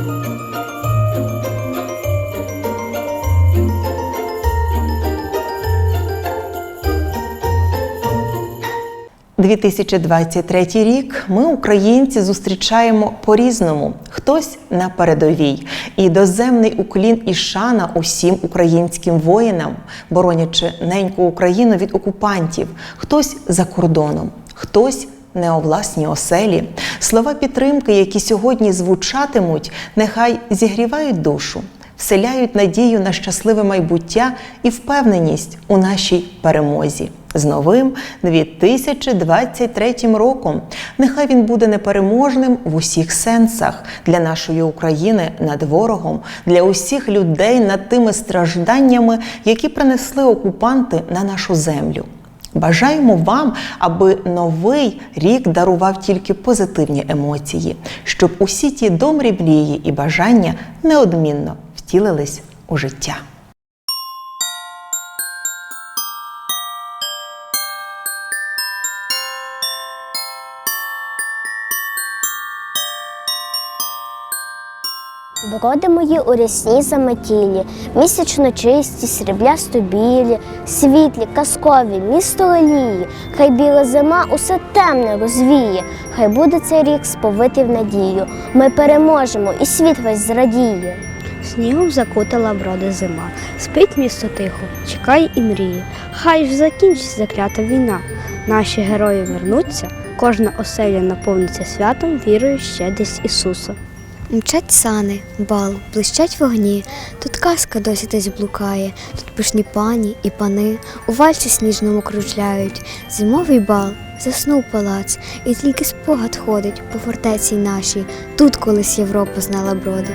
– 2023 рік ми, українці, зустрічаємо по-різному. Хтось на передовій. І доземний уклін і шана усім українським воїнам, боронячи неньку Україну від окупантів. Хтось за кордоном, хтось не у власній оселі. Слова підтримки, які сьогодні звучатимуть, нехай зігрівають душу, вселяють надію на щасливе майбуття і впевненість у нашій перемозі. З новим 2023 роком. Нехай він буде непереможним в усіх сенсах для нашої України над ворогом, для усіх людей над тими стражданнями, які принесли окупанти на нашу землю. Бажаємо вам, аби новий рік дарував тільки позитивні емоції, щоб усі ті домрі мрії і бажання неодмінно втілились у життя. Броди мої у рясній заметілі, місячно чисті, сріблясто білі, світлі, казкові, місто олії, хай біла зима усе темне розвіє, хай буде цей рік сповитий в надію. Ми переможемо, і світ весь зрадіє. Снігом закутала броди зима, спить місто тихо, чекає і мріє. Хай ж закінчиться заклята війна. Наші герої вернуться, кожна оселя наповниться святом, вірою ще десь Ісуса. Мчать сани, бал, блищать вогні. Тут казка досі десь блукає, тут пишні пані і пани у вальсі сніжному кружляють. Зимовий бал, заснув палац, і тільки спогад ходить по фортеці нашій. Тут колись Європа знала броди.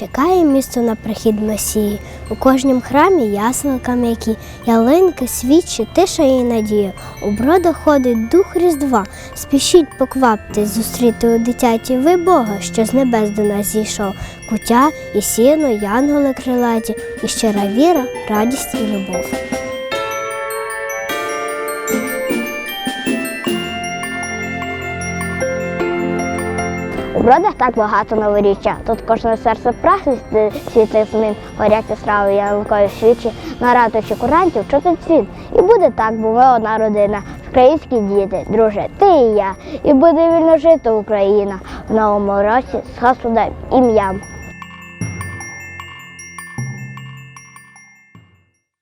Чекає місто на прихід Месії. У кожнім храмі ясенка м'які, ялинки, свічі, тиша і надія. У брода ходить дух Різдва. Спішіть покваптесь зустріти у дитяті ви Бога, що з небес до нас зійшов. Кутя і сіно, янголи крилаті, і щира віра, радість і любов. У бродах так багато новоріччя. Тут кожне серце прагне світлих змін, горять страви, ялинкові свічі, на ратуші курантів чути світ. І буде так, бо ви одна родина, українські діти, друже, ти і я. І буде вільно жити Україна в новому році з Господом ім'ям.